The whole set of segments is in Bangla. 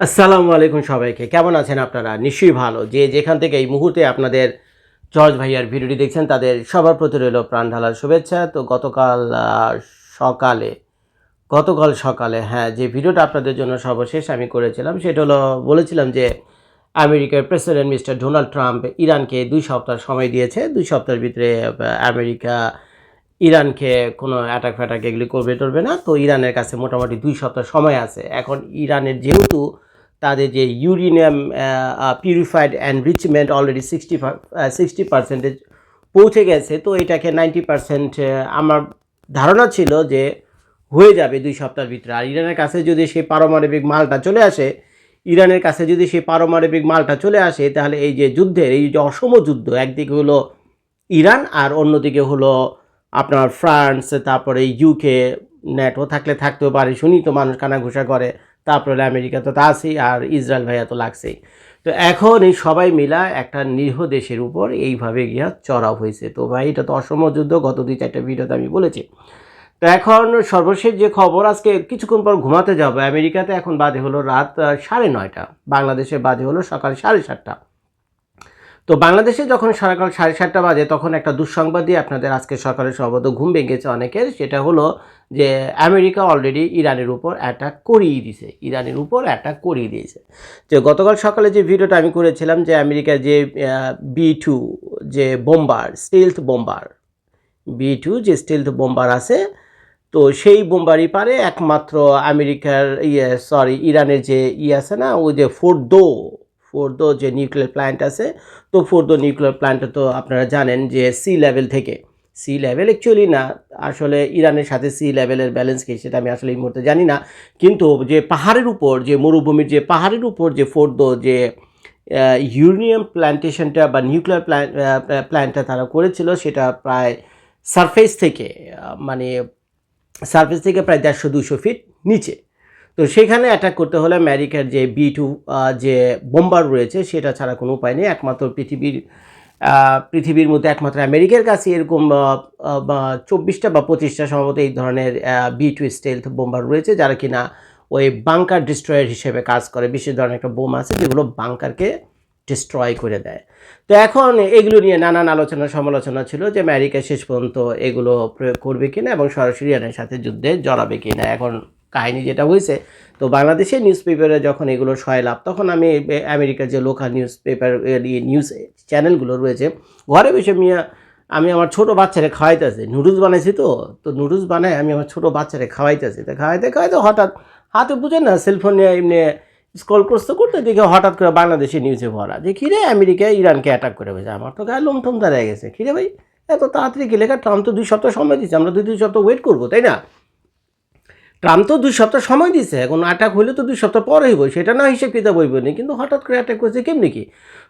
আসসালামু আলাইকুম সবাইকে। কেমন আছেন আপনারা? নিশ্চয়ই ভালো। যে যেখান থেকে এই মুহূর্তে আপনাদের জর্জ ভাইয়ার ভিডিওটি দেখছেন, তাদের সবার প্রতি রইল প্রাণ ঢালার শুভেচ্ছা। তো গতকাল সকালে গতকাল সকালে হ্যাঁ যে ভিডিওটা আপনাদের জন্য সর্বশেষ আমি করেছিলাম, সেটা হলো, বলেছিলাম যে আমেরিকার প্রেসিডেন্ট মিস্টার ডোনাল্ড ট্রাম্প ইরানকে দুই সপ্তাহ সময় দিয়েছে। দুই সপ্তাহের ভিতরে আমেরিকা ইরানকে কোনো অ্যাটাক ফ্যাটাক এগুলি করবে টরবে না। তো ইরানের কাছে মোটামুটি দুই সপ্তাহ সময় আছে। এখন ইরানের যেহেতু তাদের যে uranium purified enrichment already sixty sixty percentage পৌঁছে গেছে। তো এটাকে নাইনটি পার্সেন্ট আমার ধারণা ছিল যে হয়ে যাবে দুই সপ্তাহের ভিতরে। আর ইরানের কাছে যদি সেই পারমাণবিক মালটা চলে আসে, ইরানের কাছে যদি সেই পারমাণবিক মালটা চলে আসে, তাহলে এই যে যুদ্ধের, এই যে অসম যুদ্ধ, একদিকে হলো ইরান আর অন্যদিকে হলো আপনার ফ্রান্স, তারপরে ইউকে নেটো থাকলে থাকতেও পারে শুনি তো মানুষ কানাঘুষা করে। তারপরে আমেরিকা তো তা আছেই, আর ইসরায়েল ভাইয়া তো লাগছেই। তো এখন এই সবাই মিলা একটা নিরীহ দেশের উপর এইভাবে গিয়া চড়াও হয়েছে। তো ভাই, এটা তো অসম যুদ্ধ, গত দুই চারটা ভিডিওতে আমি বলেছি। তো এখন সর্বশেষ যে খবর, আজকে কিছুক্ষণ পর ঘুমাতে যাব। আমেরিকাতে এখন বাজে হলো রাত সাড়ে নয়টা। বাংলাদেশে বাজে হলো সকাল সাড়ে সাতটা। তো বাংলাদেশে যখন সকাল সাড়ে সাতটা বাজে, তখন একটা দুঃসংবাদ দিয়ে আপনাদের আজকে সকালে সর্বত ঘুম ভেঙেছে অনেকের। সেটা হলো যে, আমেরিকা অলরেডি ইরানের উপর অ্যাটাক করিয়ে দিয়েছে। ইরানের উপর অ্যাটাক করিয়ে দিয়েছে। যে, গতকাল সকালে যে ভিডিওটা আমি করেছিলাম যে, আমেরিকার যে বি টু যে bomber stealth bomber B two যে স্টিলথ বোম্বার আছে, তো সেই বোম্বারই পারে। একমাত্র আমেরিকার ইয়ে সরি ইরানের যে ই আছে না, ওই যে ফোর্দো ফোর্দো যে নিউক্লিয়ার প্ল্যান্ট আছে, তো ফোর্দো নিউক্লিয়ার প্ল্যান্টে তো আপনারা জানেন যে সি লেভেল থেকে। সি লেভেল অ্যাকচুয়ালি না, আসলে ইরানের সাথে সি লেভেলের ব্যালেন্স কি সেটা আমি আসলে এই মুহূর্তে জানি না। কিন্তু যে পাহাড়ের উপর, যে মরুভূমির যে পাহাড়ের উপর যে ফোর্দো যে ইউরেনিয়াম প্ল্যান্টেশনটা বা নিউক্লিয়ার প্ল্যান্ট প্ল্যান্টটা তারা করেছিল, সেটা প্রায় সারফেস থেকে মানে সারফেস থেকে প্রায় দেড়শো দুশো ফিট নিচে। তো সেখানে অ্যাটাক করতে হলে আমেরিকার যে বি টু যে বোম্বার রয়েছে, সেটা ছাড়া কোনো উপায় নেই। একমাত্র পৃথিবীর পৃথিবীর মধ্যে একমাত্র আমেরিকার কাছে এরকম চব্বিশটা বা পঁচিশটা সম্ভবত এই ধরনের বি টু স্টেলথ বোম্বার রয়েছে, যারা কিনা ওই বাংকার ডিস্ট্রয়ার হিসেবে কাজ করে। বিশেষ ধরনের একটা বোম আছে, যেগুলো বাংকারকে ডিস্ট্রয় করে দেয়। তো এখন এগুলো নিয়ে নানান আলোচনা, সমালোচনা ছিল যে আমেরিকা শেষ পর্যন্ত এগুলো প্রয়োগ করবে কিনা এবং সরাসরি ইরানের সাথে যুদ্ধে জড়াবে কিনা। এখন কাহিনী যেটা হয়েছে, তো বাংলাদেশে নিউজ পেপারে যখন এগুলো সয়লাভ তখন আমি আমেরিকার যে লোকাল নিউজ পেপার নিউজ চ্যানেলগুলো রয়েছে, ঘরে বসে মিয়া, আমি আমার ছোট বাচ্চারে খাওয়াইতেছি। নুডলস বানাইছি তো তো নুডলস বানাই আমি আমার ছোটো বাচ্চারে খাওয়াইতেছি। তো খাওয়াইতে খাওয়াইতে হঠাৎ হাতে বুঝে না সেলফোন নিয়ে এমনি স্কল করতে করতে দেখে হঠাৎ করে বাংলাদেশে নিউজে ভরা। যে কিরে আমেরিকা ইরানকে অ্যাটাক করে বলছে আমার তো গায়ে লোমঠম দাঁড়িয়ে গেছে। কিরে ভাই, এত তাড়াতাড়ি লেখা ট্রাম্প তো দুই সপ্তাহ সময় দিচ্ছে, আমরা দুই দুই সপ্তাহ ওয়েট করব, তাই না? ট্রাম্প তো দুই সপ্তাহ সময় দিছে এখন অ্যাটাক হলে তো দুই সপ্তাহ পরে হইব সেটা না হিসেব কিতাব হইব না, কিন্তু হঠাৎ করে অ্যাটাক করেছে কেমনি কি?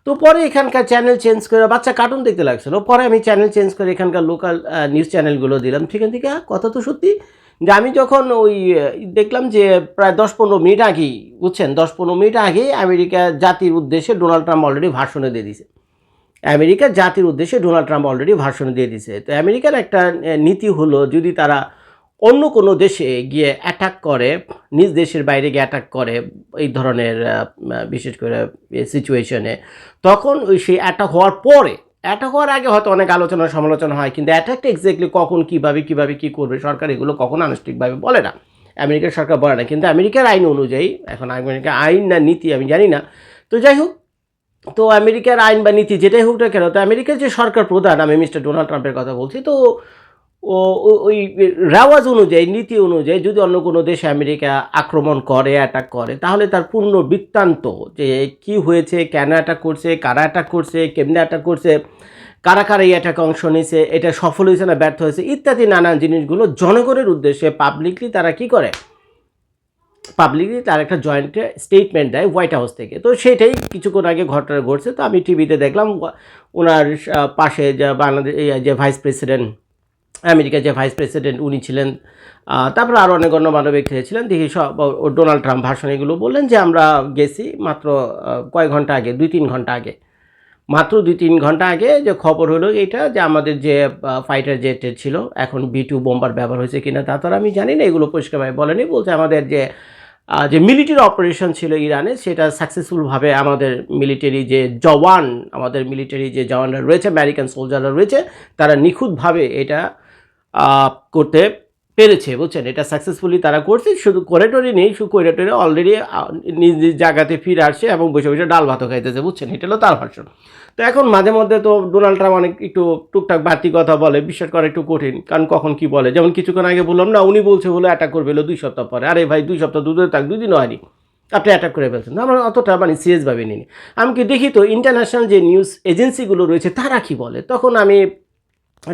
তো পরে এখানকার চ্যানেল চেঞ্জ করে, বাচ্চা কার্টুন দেখতে লাগছিল, পরে আমি চ্যানেল চেঞ্জ করে এখানকার লোকাল নিউজ চ্যানেলগুলো দিলাম সেখান থেকে কথা তো সত্যি, যে আমি যখন ওই দেখলাম যে প্রায় দশ পনেরো মিনিট আগেই বুঝছেন, দশ পনেরো মিনিট আগেই আমেরিকা জাতির উদ্দেশ্যে ডোনাল্ড ট্রাম্প অলরেডি ভাষণে দিয়ে দিছে। আমেরিকার জাতির উদ্দেশ্যে ডোনাল্ড ট্রাম্প অলরেডি ভাষণ দিয়ে দিছে। তো আমেরিকার একটা নীতি হলো, যদি তারা অন্য কোনো দেশে গিয়ে অ্যাটাক করে, নিজ দেশের বাইরে গিয়ে অ্যাটাক করে এই ধরনের বিশেষ করে সিচুয়েশনে তখন ওই সেই অ্যাটাক হওয়ার পরে অ্যাটাক হওয়ার আগে হয়তো অনেক আলোচনা সমালোচনা হয়, কিন্তু অ্যাটাকটা এক্স্যাক্টলি কখন, কীভাবে কীভাবে, কী করবে সরকার, এগুলো কখন আনুষ্ঠানিকভাবে বলে না। আমেরিকার সরকার বলে না, কিন্তু আমেরিকার আইন অনুযায়ী, এখন আমেরিকার আইন না নীতি আমি জানি না, তো যাই হোক, তো আমেরিকার আইন বা নীতি যেটাই হোক না কেন, তো আমেরিকার যে সরকার প্রধান, আমি মিস্টার ডোনাল্ড ট্রাম্পের কথা বলছি, তো ও ওই রেওয়াজ অনুযায়ী, নীতি অনুযায়ী যদি অন্য কোনো দেশে আমেরিকা আক্রমণ করে অ্যাটাক করে, তাহলে তার পূর্ণ বৃত্তান্ত যে কি হয়েছে, কেন অ্যাটাক করছে, কারা অ্যাটাক করছে, কেমনে অ্যাটাক করছে, কারা কারা এই অ্যাটাকে অংশ নিয়েছে, এটা সফল হয়েছে না ব্যর্থ হয়েছে, ইত্যাদি নানান জিনিসগুলো জনগণের উদ্দেশ্যে পাবলিকলি তারা কি করে? পাবলিকলি তার একটা জয়েন্ট স্টেটমেন্ট দেয় হোয়াইট হাউস থেকে। তো সেটাই কিছুক্ষণ আগে ঘটনা ঘটছে, তো আমি টিভিতে দেখলাম, ওনার পাশে যে বাংলাদেশ যে ভাইস প্রেসিডেন্ট আমেরিকার যে ভাইস প্রেসিডেন্ট উনি ছিলেন তারপরে আরও অনেক গণ্যমান্য ব্যক্তি ছিলেন দেখি সব ডোনাল্ড ট্রাম্প ভাষণ এগুলো বললেন যে, আমরা গেছি মাত্র কয়েক ঘণ্টা আগে, দুই তিন ঘণ্টা আগে। মাত্র দুই তিন ঘণ্টা আগে যে খবর হলো এটা যে আমাদের যে ফাইটার জেট ছিল, এখন বি টু বোম্বার ব্যবহার হয়েছে কিনা তা তো আমি জানি না, এগুলো পরিষ্কারভাবে বলেনি। বলছে আমাদের যে যে মিলিটারি অপারেশন ছিল ইরানে, সেটা সাকসেসফুলভাবে আমাদের মিলিটারি যে জওয়ান, আমাদের মিলিটারি যে জওয়ানরা রয়েছে আমেরিকান সোলজাররা রয়েছে, তারা নিখুঁতভাবে এটা করতে পেরেছে, বুঝছেন? এটা সাকসেসফুলি তারা করছে, শুধু কোরেটরি নেই, শুধু কোরেটরি অলরেডি নিজ নিজ জায়গাতে ফিরে আসছে এবং বসে বসে ডাল ভাতও খাইতেছে, বুঝছেন? এটা হলো তার ভাষণ। তো এখন মাঝে মধ্যে তো ডোনাল্ড ট্রাম্প অনেক একটু টুকটাক বাড়তি কথা বলে, বিশ্বাস করা একটু কঠিন, কারণ কখন কি বলে? যেমন কিছুক্ষণ আগে বললাম না, উনি বলছে বলে অ্যাটাক করবে দুই সপ্তাহ পরে। আরে ভাই, দুই সপ্তাহ দুধ থাক দুই দিনও হয়নি। আপনি অ্যাটাক করে ফেলছেন। আমরা অতটা মানে সিরিয়াসভাবে নিই আমি কি দেখি তো ইন্টারন্যাশনাল যে নিউজ এজেন্সিগুলো রয়েছে, তারা কি বলে? তখন আমি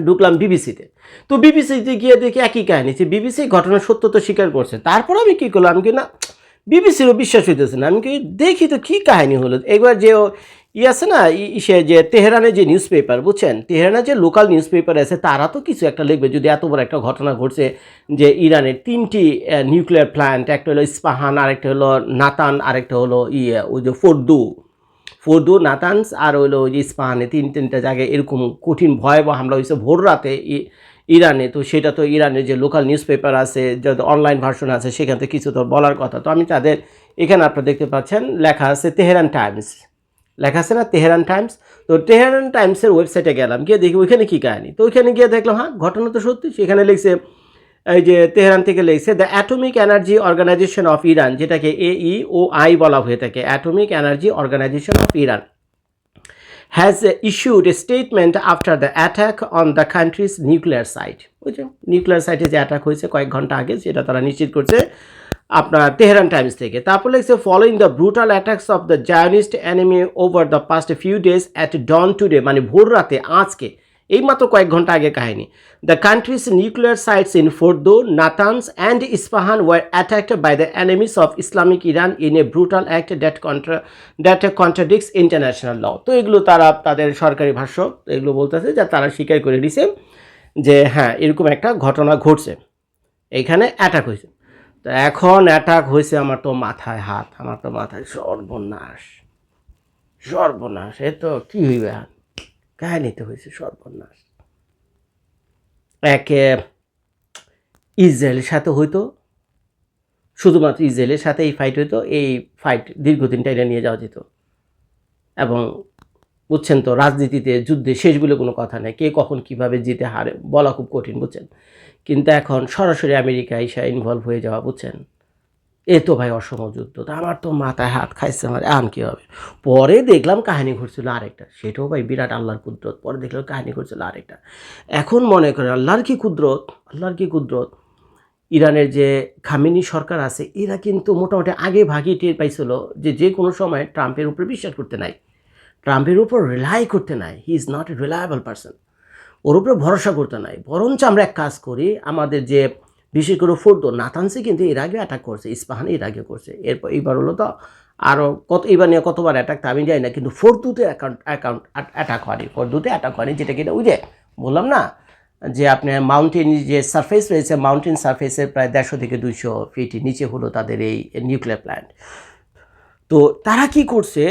ঢুকলাম বিবিসিতে। তো বিবিসিতে গিয়ে দেখি একই কাহিনী, যে বিবিসি ঘটনার সত্যতা স্বীকার করছে। তারপর আমি কী করলাম কি না, বিবিসিরও বিশ্বাস হইতেছে না। আমি কি দেখি তো কী কাহিনী হলো। এবার যে ই আছে না ইসে যে তেহরানের যে নিউজ পেপার বুঝছেন? তেহরানের যে লোকাল নিউজ পেপার আছে, তারা তো কিছু একটা লিখবে। যদি এত বড় একটা ঘটনা ঘটছে যে ইরানের তিনটি নিউক্লিয়ার প্ল্যান্ট একটা হলো ইস্পাহান, আরেকটা হলো নাতান, আরেকটা হলো ইয়ে ওই যে ফোর্দু। ফোর্দু নাতানস, আর ওই যে ইস্পাহানে তিন তিনটা জায়গায় এরকম কঠিন ভয়াবহ হামলা হয়েছে ভোর রাতে ইরানে। তো সেটা তো ইরানের যে লোকাল নিউজ পেপার আছে যত অনলাইন ভার্সন আছে, সেখান থেকে কিছু তো বলার কথা। তো আমি তাদের এখানে আপনারা দেখতে পাচ্ছেন, লেখা আছে তেহরান টাইমস। লেখা আছে না তেহরান টাইমস? তো তেহরান টাইমসের ওয়েবসাইটে গেলাম, গিয়ে দেখি ওইখানে কী কাহিনী। তো ওইখানে গিয়ে দেখলাম হ্যাঁ ঘটনা তো সত্যি, সেখানে লিখছে এই যে তেহরান থেকে লিখছে the atomic energy organisation of Iran যেটাকে এই ও আই বলা হয়ে থাকে atomic energy organisation of Iran has issued issued a statement after the attack on the country's nuclear site. Nuclear সাইটে যে অ্যাটাক হয়েছে কয়েক ঘণ্টা আগে, সেটা তারা নিশ্চিত করছে আপনার তেহরান টাইমস থেকে। তারপর লিখছে following the brutal attacks of the Zionist enemy over the past few days at dawn today মানে ভোর রাতে আজকে এইমাত্র কয়েক ঘণ্টা আগে কাহিনী। The country's nuclear sites in Fordow Natanz and Isfahan were attacked by the enemies of Islamic Iran in a brutal act that contra that contradicts international law তো এগুলো তারা, তাদের সরকারি ভাষ্য, এগুলো বলতেছে যা তারা স্বীকার করে দিছে যে হ্যাঁ এরকম একটা ঘটনা ঘটছে। এইখানে অ্যাটাক হয়েছে। তো এখন অ্যাটাক হয়েছে আমার তো মাথায় হাত, আমার তো মাথায় সর্বনাশ। সর্বনাশ, এ তো কী হইবে আর? কাহিনীতে হয়েছে সর্বনাশ। একে ইসরায়েলের সাথে হইতো, শুধুমাত্র ইসরায়েলের সাথে এই ফাইট হইতো, এই ফাইট দীর্ঘদিন টাইনে নিয়ে যাওয়া যেত। এবং বুঝছেন তো, রাজনীতিতে যুদ্ধে শেষ বলে কোনো কথা নেই, কে কখন কীভাবে জিতে হারে বলা খুব কঠিন, বুঝছেন? কিন্তু এখন সরাসরি আমেরিকা এসে ইনভলভ হয়ে যাওয়া, বুঝছেন? এ তো ভাই অসম যুদ্ধ, তা আমার তো মাথায় হাত খাইছে আমার, এখন কী হবে? পরে দেখলাম কাহিনী ঘটছিল আরেকটা, সেটাও ভাই বিরাট আল্লাহর কুদরত, পরে দেখলাম কাহিনী ঘটছিল আরেকটা। এখন মনে করেন আল্লাহর কি কুদরত? আল্লাহর কি কুদরত? ইরানের যে খামিনি সরকার আছে, এরা কিন্তু মোটামুটি আগে ভাগই টের পাইছিল যে যে কোনো সময় ট্রাম্পের উপরে বিশ্বাস করতে নাই। ট্রাম্পের উপর রিলাই করতে নাই he is not a reliable person ওর উপরে ভরসা করতে নাই, বরঞ্চ আমরা এক কাজ করি, আমাদের যে বিশেষ করে ফোর্দো নাতানসি কিন্তু এর আগে অ্যাটাক করছে, ইস্পাহানে এর আগে করছে। এরপর এইবার হলো তো আরও কত, এইবার নিয়ে কতবার অ্যাটাক তা আমি জানি না, কিন্তু ফোর্দুতে অ্যাকাউন্ট অ্যাকাউন্ট অ্যাটাক হয়নি। ফোর্দুতে অ্যাটাক হয়নি, যেটা কিনা ওই যে বললাম না, যে আপনার মাউন্টেন যে সারফেস রয়েছে মাউন্টেন সারফেসের প্রায় দেড়শো থেকে দুইশো ফিট নিচে হলো তাদের এই নিউক্লিয়ার প্ল্যান্ট তো তারা কি করছে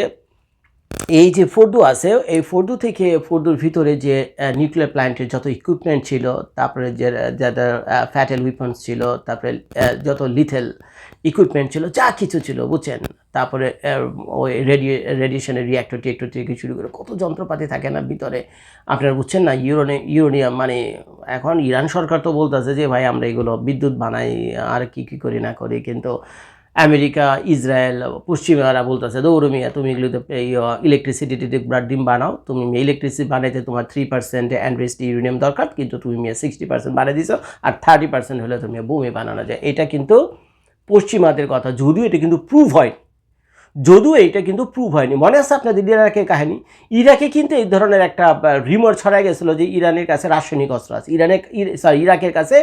এই যে ফোর্দু আছে, এই ফোর্দু থেকে ফোর্দুর ভিতরে যে নিউক্লিয়ার প্ল্যান্টের যত ইকুইপমেন্ট ছিল, তারপরে যে, যাদের ফ্যাটেল উইপন্স ছিল, তারপরে যত লিথেল ইকুইপমেন্ট ছিল, যা কিছু ছিল, বুঝছেন? তারপরে ওই রেডিও রেডিয়েশনের রিয়াক্টর টিয়াক্টর থেকে শুরু করে কত যন্ত্রপাতি থাকে না ভিতরে। আপনারা বুঝছেন না ইউরোনে ইউরোনিয়াম মানে এখন ইরান সরকার তো বলতেছে যে, ভাই, আমরা এগুলো বিদ্যুৎ বানাই, আর কি কি করি না করি। কিন্তু আমেরিকা, ইসরায়েল পশ্চিমারা বলতেছে, দৌড় মিয়া, তুমি এগুলোতে ইলেকট্রিসিটি ডিম বানাও। তুমি ইলেকট্রিসিটি বানাইতে তোমার থ্রি পার্সেন্ট অ্যান্ড্রেস্ট ইউরেনিয়াম দরকার, কিন্তু তুমি মিয়া সিক্সটি পার্সেন্ট বানিয়ে দিছো, আর থার্টি পার্সেন্ট হলে তুমি বোমে বানানো যায়। এটা কিন্তু পশ্চিমাদের কথা, যদিও এটা কিন্তু প্রুভ হয় যদিও এইটা কিন্তু প্রুভ হয়নি মনে আছে আপনাদের ইরাকের কাহিনী? ইরাকে কিন্তু এই ধরনের একটা রিমোর ছড়া গেছিল যে ইরানের কাছে রাসায়নিক অস্ত্র আছে। ইরানের সরি ইরাকের কাছে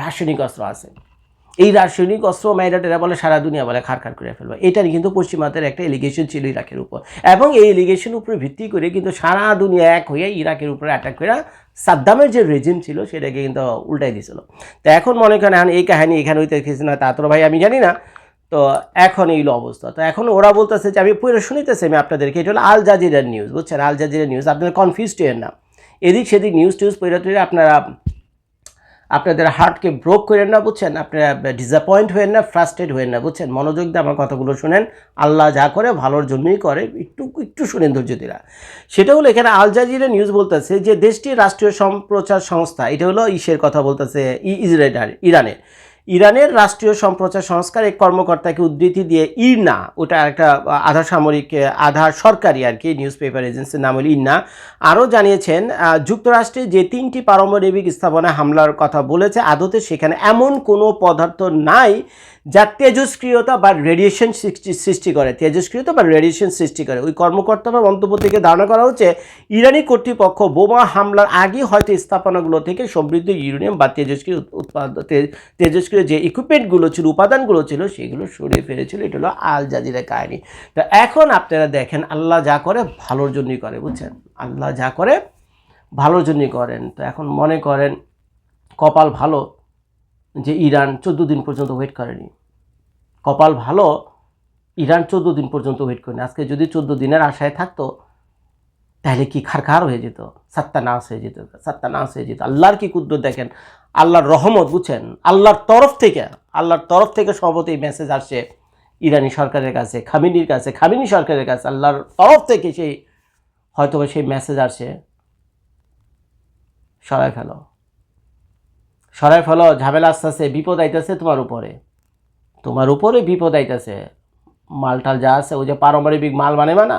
রাসায়নিক অস্ত্র আছে। এই রাসায়নিক অস্ত্র মাইরাটেরা বলে সারা দুনিয়া বলে খার খার করে ফেলবে। এটা কিন্তু পশ্চিমাদের একটা এলিগেশন ছিল ইরাকের উপর। এবং এই এলিগেশন উপরে ভিত্তি করে কিন্তু সারা দুনিয়া এক হয়ে ইরাকের উপরে অ্যাটাক করে সাদ্দামের যে রেজিম ছিল, সেটাকে কিন্তু উল্টাই দিয়েছিল তো এখন মনে করেন, এখন এই কাহিনী এখানে হইতে দেখেছি না, তা ভাই আমি জানি না। তো এখন এইগুলো অবস্থা। তো এখন ওরা বলতেছে যে, আমি পুরো শুনিতেছি আমি আপনাদেরকে, এটা হলো আল জাজিরার নিউজ বুঝছেন? আল জাজিরার নিউজ আপনাদের কনফিউজ হন না। এদিক সেদিক নিউজ টিউজ পড়ে আপনারা আপনাদের হার্টকে ব্রোক করেন না, বুঝছেন? আপনারা ডিসঅ্যাপয়েন্ট হয়েন না ফ্রাস্ট্রেট হয়েন না, বুঝছেন? মনোযোগ দিয়ে আমার কথাগুলো শুনেন। আল্লাহ যা করে, ভালোর জন্যই করে। একটু একটু শুনেন ধৈর্য দিরা সেটা হলো এখানে আল জাজিরা নিউজ বলতেছে যে দেশটির রাষ্ট্রীয় সম্প্রচার সংস্থা, এটা হলো ইসের কথা বলতেছে ইসরায়েল ইরানের। ইরানের রাষ্ট্রীয় সম্প্রচার সংস্কার এক কর্মকর্তাকে উদ্ধৃতি দিয়ে ইরনা, ওটা একটা আধা সামরিক আধা সরকারি আর কি নিউজ পেপার এজেন্সির নাম হলো ইরনা, আরও জানিয়েছেন যুক্তরাষ্ট্রে যে তিনটি পারমাণবিক স্থাপনায় হামলার কথা বলেছে, আদতে সেখানে এমন কোনো পদার্থ নাই যা তেজস্ক্রিয়তা বা রেডিয়েশন সৃষ্টি করে। তেজস্ক্রিয়তা বা রেডিয়েশন সৃষ্টি করে। ওই কর্মকর্তার মন্তব্য থেকে ধারণা করা হচ্ছে, ইরানি কর্তৃপক্ষ বোমা হামলার আগে হয়তো স্থাপনাগুলো থেকে সমৃদ্ধ ইউরেনিয়াম বা তেজস্ক্রিয় উৎপাদন তেজস্ক্রিয় যে ইকুইপমেন্টগুলো ছিল, উপাদানগুলো ছিল, সেগুলো সরিয়ে ফেলেছিল। এটা হলো আল জাজিরা কাহিনী। তো এখন আপনারা দেখেন, আল্লাহ যা করে, ভালোর জন্যই করে, বুঝছেন? আল্লাহ যা করে, ভালোর জন্যই করেন। তো এখন মনে করেন, কপাল ভালো যে ইরান চোদ্দ দিন পর্যন্ত ওয়েট করেনি। কপাল ভালো, ইরান চোদ্দ দিন পর্যন্ত ওয়েট করেনি। আজকে যদি চোদ্দ দিনের আশায় থাকতো, তাহলে কি খারখার হয়ে যেত? নাস হয়ে যেত নাস হয়ে যেত। আল্লাহর কি কুদ্দুর দেখেন? আল্লাহর রহমত, বুঝছেন? আল্লাহর তরফ থেকে, আল্লাহর তরফ থেকে সম্ভবত এই মেসেজ আসছে ইরানি সরকারের কাছে, খামিনির কাছে, খামিনি সরকারের কাছে। আল্লাহর তরফ থেকে সেই হয়তো সেই মেসেজ আসছে। সরাই ফেলো। সরাই ফেলো, ঝামেলা আস্তে আস্তে, বিপদ আইতেছে তোমার উপরে। তোমার উপরে বিপদ আইতেছে। মালটাল যা আছে, ওই যে পারমাণবিক মাল বানাবে না,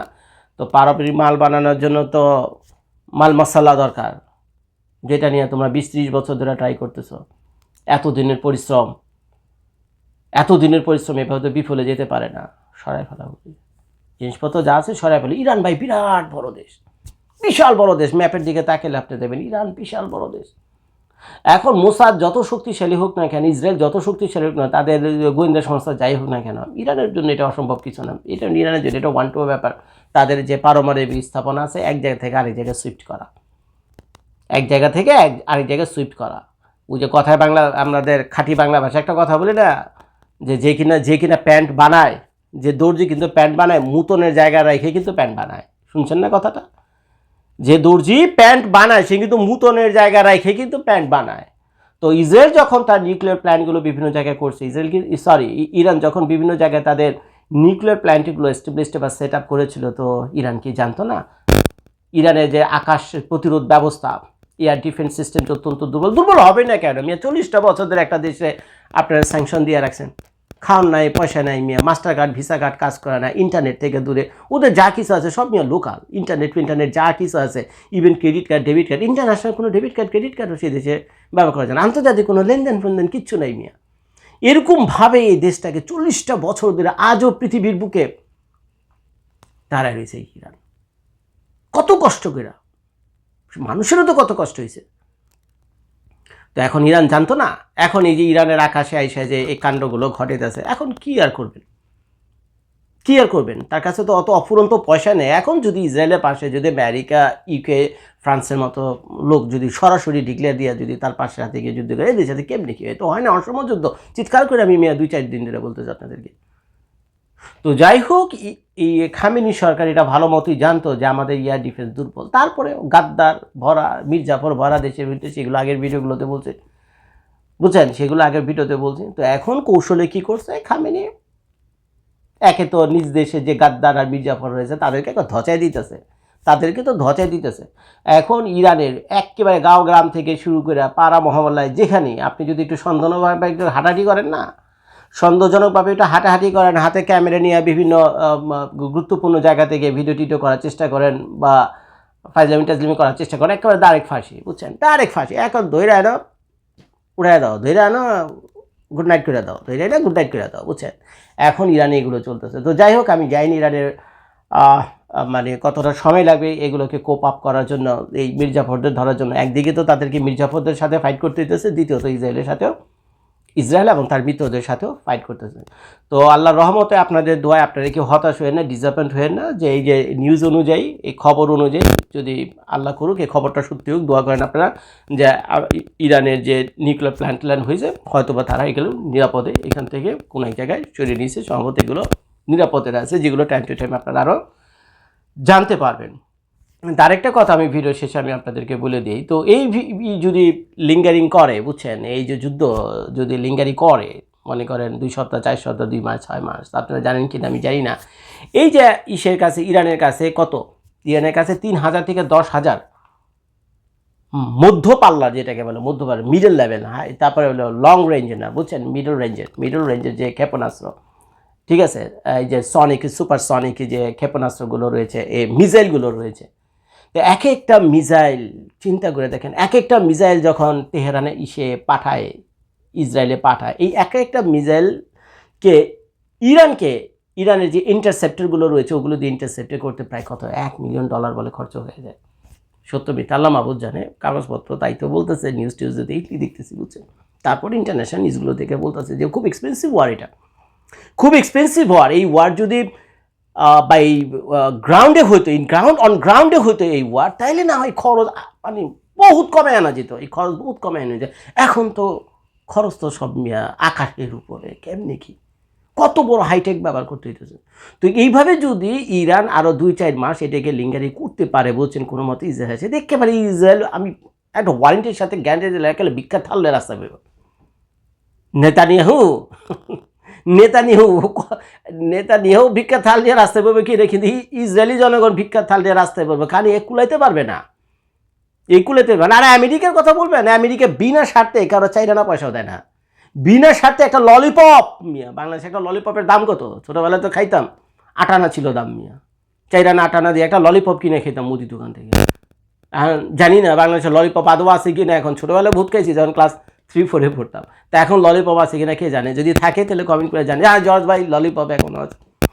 তো পারমাণবিক মাল বানানোর জন্য তো মাল মশলা দরকার, যেটা নিয়ে তোমরা বিশ ত্রিশ বছর ধরে ট্রাই করতেছো। এত দিনের পরিশ্রম এত দিনের পরিশ্রম এভাবে তো বিফলে যেতে পারে না। সরাই ফেলা জিনিসপত্র যা আছে সরাই ফেলে। ইরান ভাই বিরাট বড় দেশ, বিশাল বড় দেশ। ম্যাপের দিকে তাকালে আপনি দেবেন ইরান বিশাল বড় দেশ। এখন মোসাদ যত শক্তিশালী হোক না কেন, ইসরায়েল যত শক্তিশালী হোক না, তাদের গোয়েন্দা সংস্থা যাই হোক না কেন, ইরানের জন্য এটা অসম্ভব কিছু না। এটা ইরানের জন্য, এটা ওয়ান টু ব্যাপার। তাদের যে পারমাণবিক স্থাপনা আছে, এক জায়গা থেকে আরেক জায়গায় সুইফট করা। এক জায়গা থেকে এক, আরেক জায়গায় সুইফট করা। ওই যে কথায় বাংলা, আমাদের খাঁটি বাংলা ভাষা একটা কথা বলি না, যে যে কিনা যে কিনা প্যান্ট বানায়, যে দর্জি কিন্তু প্যান্ট বানায়, মুতনের জায়গা রেখে কিন্তু প্যান্ট বানায়। শুনছেন না কথাটা? যে দর্জি প্যান্ট বানায়, সে কিন্তু মুতনের জায়গা রেখে কিন্তু প্যান্ট বানায়। তো ইসরায়েল যখন তার নিউক্লিয়ার প্ল্যান্টগুলো বিভিন্ন জায়গায় করছে, ইসরায়েল সরি ইরান যখন বিভিন্ন জায়গায় তাদের নিউক্লিয়ার প্ল্যান্টগুলো এস্টাবলিশড বা সেট আপ করেছিল, তো ইরান কি জানতো না? ইরানের যে আকাশ প্রতিরোধ ব্যবস্থা এয়ার ডিফেন্স সিস্টেমটা অত্যন্ত দুর্বল। দুর্বল হবে না কেন? চল্লিশটা বছর ধরে একটা দেশে আপনারা স্যাংশন দিয়ে রাখছেন। খাওয়ান নাই, পয়সা নাই মিয়া মাস্টার কার্ড ভিসা কার্ড কাজ করে না ইন্টারনেট থেকে দূরে। ওদের যা কিছু আছে সব মিয়া লোকাল ইন্টারনেট ইন্টারনেট যা কিছু আছে even credit card debit card international কোনো ডেবিট কার্ড ক্রেডিট কার্ডও সেই দেশে ব্যবহার করা যায় না। আন্তর্জাতিক কোনো লেনদেন, ফেনদেন কিচ্ছু নাই মিয়া। এরকমভাবে এই দেশটাকে চল্লিশটা বছর ধরে আজও পৃথিবীর বুকে দাঁড়ায় রয়েছে ইরান। কত কষ্ট করে মানুষেরও তো কত কষ্ট হয়েছে তো এখন ইরান জানতো না? এখন এই যে ইরানের আকাশে আইসা যে এই কাণ্ডগুলো ঘটেতেছে, এখন কি আর করবেন? কি আর করবেন? তার কাছে তো অত অফুরন্ত পয়সা নেই। এখন যদি ইসরায়েলের পাশে, যদি আমেরিকা ইউকে ফ্রান্সের মতো লোক যদি সরাসরি ডিক্লেয়ার দিয়ে যদি তার পাশে হাতে গিয়ে যুদ্ধ করে এদের সাথে কেমনি কি হয়? তো হয় না, অসম যুদ্ধ। চিৎকার করে আমি মেয়া দুই চার দিন ধরে বলতেছি আপনাদেরকে। তো যাই হোক এই খামিনি সরকার এটা ভালো মতোই জানতো যে আমাদের এয়ার ডিফেন্স দুর্বল। তারপরে গাদ্দার, ভরা, মির্জাফর, ভরা দেশের ভিতরে সেগুলো আগের ভিডিওগুলোতে বলছে। বুঝছেন? সেগুলো আগের ভিডিওতে বলছি। তো এখন কৌশলে কি করছে? খামিনি একে তো নিজ দেশে যে গাদ্দার আর মির্জাফর রয়েছে, তাদেরকে ধচাই দিতেছে। তাদেরকে তো ধচাই দিতেছে। এখন ইরানের একেবারে গাঁও গ্রাম থেকে শুরু করে পাড়া মহামল্লায় যেখানেই আপনি যদি একটু সন্দেহভাবে একটু হাঁটাহাঁটি করেন না সন্দেহজনকভাবে একটু হাঁটাহাঁটি করেন, হাতে ক্যামেরা নিয়ে বিভিন্ন গুরুত্বপূর্ণ জায়গা থেকে ভিডিও টিডিও করার চেষ্টা করেন বা ফাইজলামি টাজলামি করার চেষ্টা করেন, একেবারে ডাইরেক্ট ফাঁসি, বুঝছেন? ডাইরেক্ট ফাঁসি, এখন ধৈর্য আনো উড়াই দাও ধৈর্য আনো গুড নাইট করে দাও ধৈর্য আনো গুড নাইট করে দাও, বুঝছেন? এখন ইরানে এগুলো চলতেছে। তো যাই হোক, আমি যাইনি ইরানের মানে কতটা সময় লাগবে এগুলোকে কোপ আপ করার জন্য, এই মির্জাফরদের ধরার জন্য। একদিকে তো তাদেরকে মির্জাফরদের সাথে ফাইট করতে হইতেছে, দ্বিতীয়ত ইসরায়েলের সাথেও। ইসরায়েল এবং তার মিত্রদের সাথেও ফাইট করতেছে। তো আল্লাহর রহমতে আপনাদের দোয়ায় আপনারা কেউ হতাশ হয়ে না ডিসঅ্যাপয়েন্ট হয়ে না যে এই যে নিউজ অনুযায়ী, এই খবর অনুযায়ী যদি আল্লাহ করুক, এই খবরটা সত্যি হোক, দোয়া করেন আপনারা যে ইরানের যে নিউক্লিয়ার প্ল্যান্ট ট্ল্যান্ট হয়েছে হয়তো বা তারা এগুলো নিরাপদে এখান থেকে কোনো এক জায়গায় সরিয়ে নিয়েছে। সম্ভবত এগুলো নিরাপদে আছে যেগুলো টাইম টু টাইম আপনারা আরও জানতে পারবেন। তার একটা কথা আমি ভিডিও শেষে আমি আপনাদেরকে বলে দিই। তো এই যদি লিঙ্গারিং করে, বুঝছেন? এই যে যুদ্ধ যদি লিঙ্গারি করে, মনে করেন দুই সপ্তাহ, চার সপ্তাহ, দুই মাস, ছয় মাস আপনারা জানেন কিনা, আমি জানি না। এই যে ইসের কাছে, ইরানের কাছে কত? ইরানের কাছে তিন হাজার থেকে দশ হাজার। মধ্য পাল্লার যেটাকে বলে, মধ্য পাল্লা মিডল লেভেল হ্যাঁ তারপরে হলো লং রেঞ্জের না, বুঝছেন? মিডল রেঞ্জের মিডল রেঞ্জের যে ক্ষেপণাস্ত্র, ঠিক আছে? এই যে সনিক সুপার সনিক যে ক্ষেপণাস্ত্রগুলো রয়েছে, এই মিসাইলগুলো রয়েছে তো এক একটা মিসাইল, চিন্তা করে দেখেন, এক একটা মিসাইল যখন তেহরানে ইসে পাঠায়, ইসরায়েলে পাঠায়, এই এক একটা মিসাইলকে, ইরানকে, ইরানের যে ইন্টারসেপ্টরগুলো রয়েছে, ওগুলো দিয়ে ইন্টারসেপ্টর করতে প্রায় কত? এক মিলিয়ন ডলার বলে খরচ হয়ে যায়। সত্য আল্লাহ মাহবুদ জানে, কাগজপত্র তাই তো বলতেছে নিউজ টিউজে দেখলি, দেখতেছি, বুঝছেন? তারপর ইন্টারন্যাশনাল নিউজগুলো থেকে বলতেছে যে, খুব এক্সপেন্সিভ ওয়ার এটা। খুব এক্সপেন্সিভ ওয়ার এই ওয়ার যদি আহ, বা এই গ্রাউন্ডে হইতো ইন গ্রাউন্ড অন গ্রাউন্ডে হইতো এই ওয়ার তাইলে না হয় খরচ মানে বহুত কমে আনা যেত এই খরচ বহুত কমে আনা যেত। এখন তো খরচ তো সব মিয়া আকাশের উপরে কেমনি কি? কত বড় হাইটেক ব্যবহার করতে হইতেছে। তো এইভাবে যদি ইরান আরও দুই চার মাস এটাকে লিঙ্গারি করতে পারে বলছেন কোনো মতে ইসরায়েল আছে দেখতে পারি ইসরায়েল আমি একটা ওয়ারেন্টির সাথে গ্যারান্টি একেবারে বিখ্যাত থাললে রাস্তা পেব নেতানিয়াহু নেতানিয়াহু নেতানিয়াহু ভিক্ষা থাল দিয়ে রাস্তায় পড়বে কি রে, কিন্তু ই- ইসরায়েলি জনগণ ভিক্ষা থাল দিয়ে রাস্তায় পড়বে খালি এ কুলাইতে পারবে না। এই কুলাইতে পারবে না। আর আমেরিকার কথা বলবেন আমেরিকা বিনা স্বার্থে কারও চাইরা না পয়সাও দেয় না। বিনা স্বার্থে একটা ললিপপ মিয়া, বাংলাদেশে একটা ললিপপের দাম কত? ছোটোবেলায় তো খাইতাম, আটানা ছিল দাম, মিয়া। চাইরানা আটানা দিয়ে একটা ললিপপ কিনে খেতাম মুদি দোকান থেকে। জানি না বাংলাদেশে ললিপপ আদৌ আছে কি না এখন ছোটোবেলায় ভূত খাইছি, যখন ক্লাস থ্রি ফোরে পড়তাম। তা এখন ললিপপ আছে কিনা কে জানে? যদি থাকে তাহলে কমেন্ট করে জানে হ্যাঁ জর্জ ভাই ললিপপ এখনও আছে।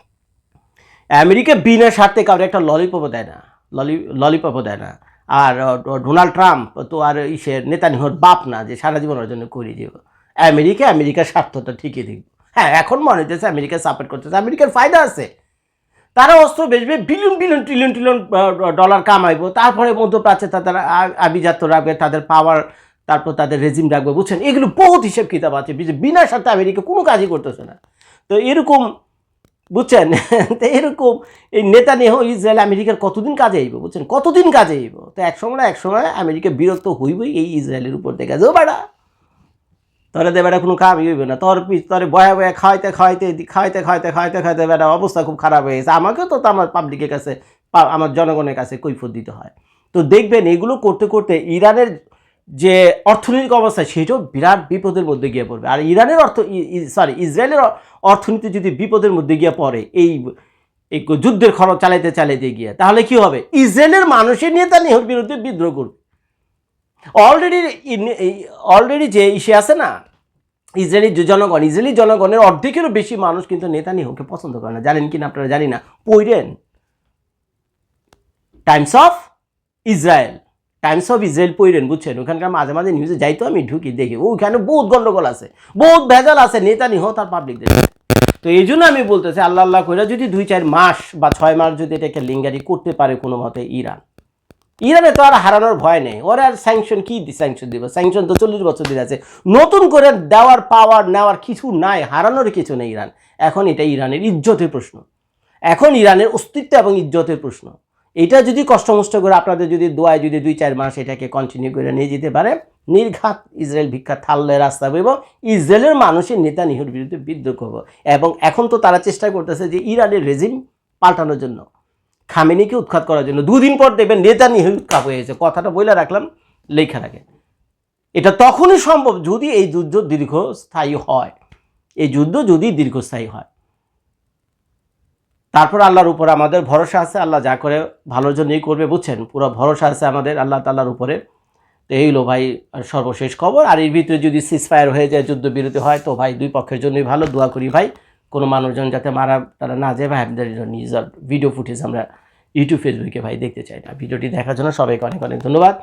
আমেরিকা বিনা স্বার্থে কারও একটা ললিপপও দেয় না। ললি ললিপপও দেয় না। আর ডোনাল্ড ট্রাম্প তো আর ইসের নেতানিহর বাপ না যে সারা জীবন ওর জন্য করে দিব। আমেরিকা, আমেরিকার স্বার্থটা ঠিকই দেখব। হ্যাঁ এখন মনে হচ্ছে আমেরিকা সাপোর্ট করতেছে। আমেরিকার ফায়দা আছে। তারা অস্ত্র বেচবে billion billion trillion trillion dollar কামাইবো। তারপরে মধ্যপ্রাচ্যে তাদের আ- আভিজাত্য রাখবে তাদের পাওয়ার তারপর তাদের রেজিম রাখবে, বুঝছেন? এগুলো বহুত হিসেব কিতাব আছে বিনা স্বার্থে আমেরিকা কোনো কাজই করতেছে না। তো এরকম, বুঝছেন? তো এরকম এই নেতা নেহ ইসরায়েল আমেরিকার কতদিন কাজে আইব, বুঝছেন? কতদিন কাজে আইব? তো এক সময় না এক সময় আমেরিকা বিরক্ত হইবই এই ইসরায়েলের উপর থেকে। যাও বেড়া। তোরা দে বেটা কোনো কামই হইবে না। তোর পিছ, তোরে বয়া বয়া খাওয়াইতে দি- খাওয়াইতে খাওয়াইতে খাওয়াইতে খাওয়াইতে বেটা অবস্থা খুব খারাপ হয়ে গেছে। আমাকেও তো আমার পাবলিকের কাছে আমার জনগণের কাছে কৈফত দিতে হয়। তো দেখবেন, এগুলো করতে করতে ইরানের যে অর্থনৈতিক অবস্থা, সেটাও বিরাট বিপদের মধ্যে গিয়ে পড়বে। আর ইরানের অর্থ সরি ইসরায়েলের অর্থনীতি যদি বিপদের মধ্যে গিয়ে পড়ে, এই এই যুদ্ধের খরচ চালাইতে চালাইতে গিয়ে, তাহলে কি হবে? ইসরায়েলের মানুষের নেতা নেহর বিরুদ্ধে বিদ্রোহ করবে। অলরেডি অলরেডি যে ইসে আছে না, ইসরায়েলি জনগণ, ইসরায়েলি জনগণের অর্ধেকেরও বেশি মানুষ কিন্তু নেতানিয়াহুকে পছন্দ করে না। জানেন কিনা আপনারা জানি না। পড়েন Times of Israel Times of Israel পড়েন বুঝছেন? ওখানকার মাঝে মাঝে নিউজে যাইতো আমি ঢুকি, দেখি। ওখানে বহুত গন্ডগোল আছে, বহুত ভেজাল আছে নেতানিহ তার পাবলিকদের তো এই জন্য আমি বলতেছি, আল্লাহ আল্লাহ করে যদি দুই চার মাস বা ছয় মাস যদি এটাকে লিঙ্গারি করতে পারে কোনো মতে ইরান। ইরানে তো আর হারানোর ভয় নেই। ওরা আর স্যাংশন কি স্যাংশন দিব? স্যাংশন তো চল্লিশ বছর দিন আছে। নতুন করে দেওয়ার পাওয়ার নেওয়ার কিছু নাই, হারানোর কিছু নেই ইরান। এখন এটা ইরানের ইজ্জতের প্রশ্ন। এখন ইরানের অস্তিত্ব এবং ইজ্জতের প্রশ্ন। এটা যদি কষ্টমষ্ট করে আপনাদের যদি দোয়ায় যদি দুই চার মাস এটাকে কন্টিনিউ করে নিয়ে যেতে পারে, নির্ঘাত ইসরায়েল ভিক্ষা থাললে রাস্তা পেব, ইসরায়েলের মানুষের নেতা নিহুর বিরুদ্ধে বিদ্রোহ করব। এবং এখন তো তারা চেষ্টা করতেছে যে ইরানের রেজিম পাল্টানোর জন্য, খামেনিকে উৎখাত করার জন্য। দুদিন পর দেখবেন নেতা নিয়ে উৎখাত হয়েছে। কথাটা বলে রাখলাম, লেখা রাখে এটা তখনই সম্ভব যদি এই যুদ্ধ দীর্ঘস্থায়ী হয়। এই যুদ্ধ যদি দীর্ঘস্থায়ী হয়। তারপর আল্লাহর উপর আমাদের ভরসা আছে, আল্লাহ যা করে ভালোর জন্যই করবে, বুঝছেন? পুরো ভরসা আছে আমাদের আল্লাহ তাল্লাহর উপরে। তো এই হলো ভাই সর্বশেষ খবর। আর এর ভিতরে যদি সিজফায়ার হয়ে যায়, যুদ্ধবিরতি হয়, তো ভাই দুই পক্ষের জন্যই ভালো। দোয়া করি ভাই, কোনো মানুষজন যাতে মারা তারা না যায়, ভাই আমাদের নিজের ভিডিও ফুটেজ আমরা ইউটিউব ফেসবুকে ভাই দেখতে চাই না। ভিডিওটি দেখার জন্য সবাইকে অনেক অনেক ধন্যবাদ।